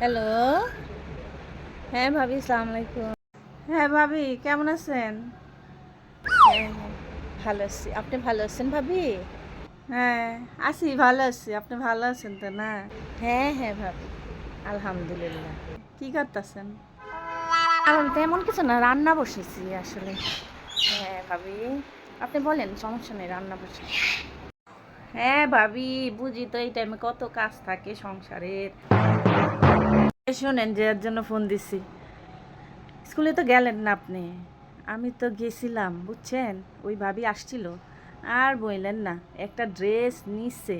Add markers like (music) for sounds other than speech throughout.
Hello হ্যাঁ ভাবি সালাম আলাইকুম। হ্যাঁ ভাবি কেমন আছেন? হ্যাঁ ভালো আছি। আপনি ভালো আছেন ভাবি? হ্যাঁ আছি ভালো আছি। আপনি ভালো আছেন তো না? হ্যাঁ হ্যাঁ ভাবি। আলহামদুলিল্লাহ। কি করতেছেন? তেমন কিছু না রান্না বসেছি আসলে। হ্যাঁ ভাবি। আপনি বলেন সমস্যা নেই রান্না বসে। হ্যাঁ ভাবি বুঝি তো এই টাইমে কত কাজ থাকে সংসারের। শোনেন যে এর জন্য ফোন দিছি। স্কুলে তো গেলেন না আপনি। আমি তো গেছিলাম, বুঝছেন? ওই ভাবি আসছিল। আর বললেন না, একটা ড্রেস নিচ্ছে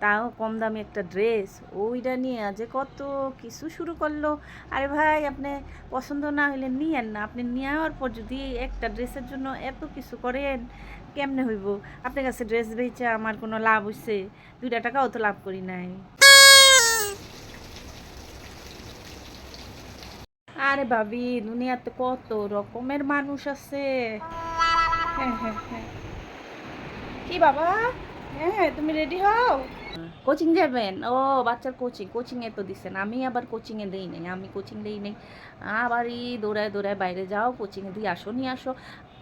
তাও কম দামি একটা ড্রেস ওইটা নিয়ে যে কত কিছু শুরু করল। আরে ভাই, আপনি পছন্দ না হলে নিয়েন না। আপনি নেওয়ার পর যদি একটা ড্রেসের জন্য এত কিছু করেন, কেমনে হইব? আপনার কাছে ড্রেস বেচে আমার কোনো লাভ হইছে। দুইটা টাকাও তো লাভ করি নাই। আরে ভাবি দুনিয়াতে কত রকমের মানুষ আছে। হ্যাঁ হ্যাঁ হ্যাঁ। কি বাবা? হ্যাঁ তুমি রেডি হও? কোচিং যাবেন? ও বাচ্চার কোচিং কোচিং এ তো দিচ্ছেন আমি আবার কোচিং এ দেই নাই। আমি কোচিং দেই নাই। আবার এই দৌড়ায় দৌড়ায় বাইরে যাও কোচিং এ দিয়ে আসো নিয়ে আসো।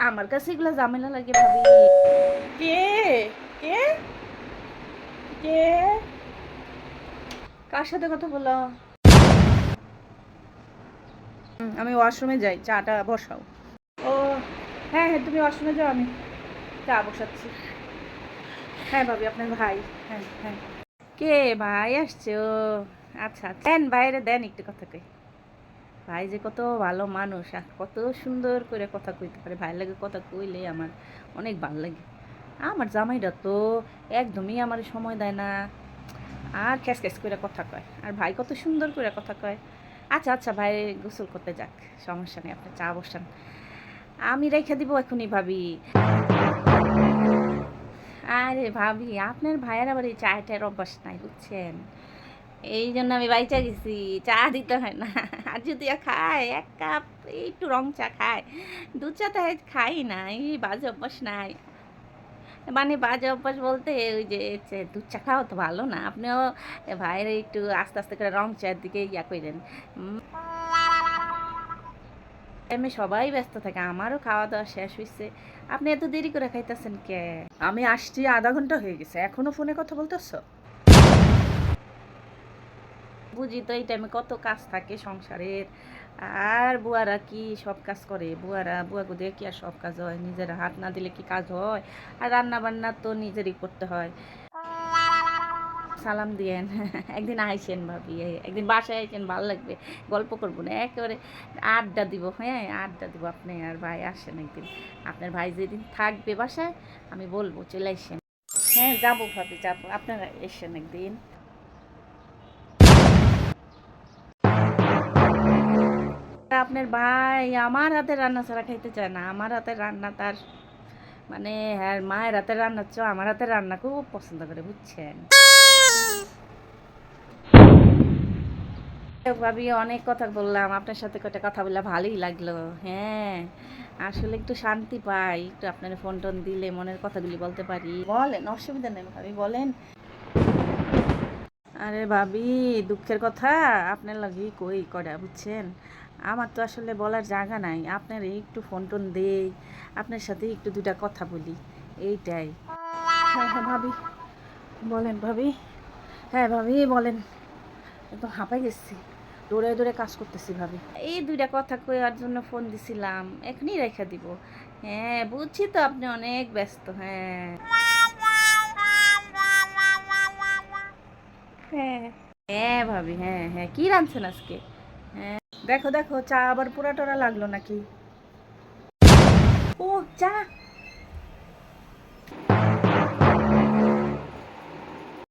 আমার কাছে এগুলো ঝামেলা লাগে ভাবি। কে? কে? কে? কার সাথে কথা বলো? আমি ওয়াশরুমে যাই, চাটা বসাও। ও হ্যাঁ হ্যাঁ তুমি ওয়াশরুমে যাও, আমি চা বসাচ্ছি। হ্যাঁ ভাবি, আপনার ভাই। হ্যাঁ হ্যাঁ। কে ভাই আসছে? ও আচ্ছা আচ্ছা। দেন বাইরে দেন একটু কথা কই। ভাই যে কত ভালো মানুষ, আর কত সুন্দর করে কথা কইতে পারে। ভাই লাগে কথা কইলে আমার অনেক ভালো লাগে। আমার জামাইটা তো একদমই আমার সময় দেয় না। আর খ্যাস খ্যাস করে কথা কয়। আর ভাই কত সুন্দর করে কথা কয়। আচ্ছা আচ্ছা ভাই, গোসল করতে যাক, সমস্যা নেই, আপনি চা বসান। আমি রেখে দিব, এখনই ভাবি। আরে ভাবি, আপনার ভাইয়ের আবার এই চায়টার অভ্যাস নাই, বুঝছেন? এই জন্য আমি বাইচা গেছি, চা দিতে হয় না। আর যদি খায়, এক কাপ, একটু রং চা খায়। দুধ চা তো খাই না এই বাজে অভ্যাস নাই। মানে বাজে অভ্যাস বলতে ওই যে দুধ চা খাওয়া তো ভালো না। আপনিও ভাইয়ের একটু আস্তে আস্তে করে রং চায়ের দিকে ইয়া করেন আমি সবাই ব্যস্ত থাকে, আমারও খাওয়া দাওয়া শেষ হয়েছে আপনি এত দেরি করে খাইতেছেন কে? আমি আসছি আধা ঘণ্টা হয়ে গেছে, এখনও ফোনে কথা বলতেছ? বুঝি তো এই টাইমে কত কাজ থাকে সংসারের। আর বুয়ারা কি সব কাজ করে? বুয়ারা বুয়াগো দিয়ে কি আর সব কাজ হয়? নিজের হাত না দিলে কি কাজ হয়? আর রান্না বান্না তো নিজেরই করতে হয়। সালাম দিয়েন। (laughs) একদিন আইসেন ভাবি একদিন বাসায় আইসেন, ভালো লাগবে। গল্প করব না, একেবারে আড্ডা দিব হ্যাঁ আড্ডা দিব আপনি আর ভাই আসেন একদিন। আপনার ভাই যেদিন থাকবে বাসায়, আমি বলব, চলে আসেন হ্যাঁ যাব ভাবি, যাব। আপনারা এসেন একদিন। আপনার ভাই আমার হাতে রান্না ছাড়া খাইতে চায় না। আমার হাতে রান্না তার মানে হ্যাঁ মায়ের হাতের রান্নার চেয়েও আমার হাতের রান্না খুব পছন্দ করে বুঝছেন? ভাবি অনেক কথা বললাম আপনার সাথে কটা কথা বললে ভালোই লাগল হ্যাঁ। আসলে একটু শান্তি পাই একটু আপনার ফোন টোন দিলে মনের কথাগুলি বলতে পারি। বলেন অসুবিধা নেই ভাবি বলেন। আরে ভাবি দুঃখের কথা আপনার লাগি কই করা বুঝছেন? আমার তো আসলে বলার জায়গা নাই। আপনার একটু ফোন টোন দেই, আপনার সাথে একটু দুটা কথা বলি। এইটাই। হ্যাঁ হ্যাঁ ভাবি, বলেন ভাবি। হ্যাঁ ভাবি, বলেন। একদম হাঁপাই গেছি। দৌড়ে দৌড়ে কাজ করতেছি ভাবি। এই দুইটা কথা কইয়ার জন্য ফোন দিছিলাম। এখনই রেখে দিব। হ্যাঁ বুঝছি তো আপনি অনেক ব্যস্ত। হ্যাঁ হ্যাঁ। হ্যাঁ ভাবি হ্যাঁ হ্যাঁ। কি রাঁধছেন আজকে? হ্যাঁ। দেখো দেখো চা আবার পুরা টোরা লাগল নাকি? ও চা!